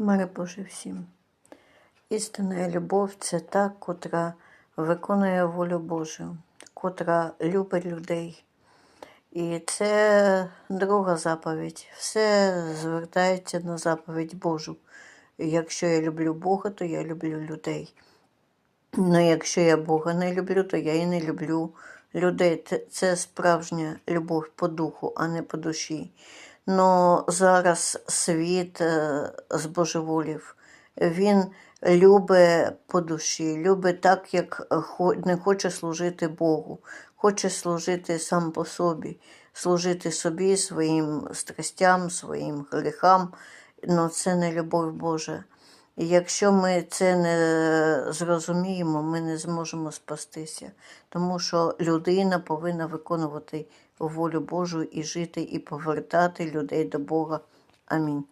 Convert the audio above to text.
Мире Боже всім. Істинна любов це та, котра виконує волю Божу, котра любить людей. І це друга заповідь. Все звертається на заповідь Божу. Якщо я люблю Бога, то я люблю людей. Ну, якщо я Бога не люблю, то я і не люблю людей. Це- справжня любов по духу, а не по душі. Но зараз світ е, збожеволів. Він любить по душі, любить так, як не хоче служити Богу, хоче служити сам по собі, служити собі, своїм страстям, своїм гріхам. Ну, це не любов Божа. І якщо ми це не зрозуміємо, ми не зможемо спастися, тому що людина повинна виконувати волю Божу і жити, і повертати людей до Бога. Амінь.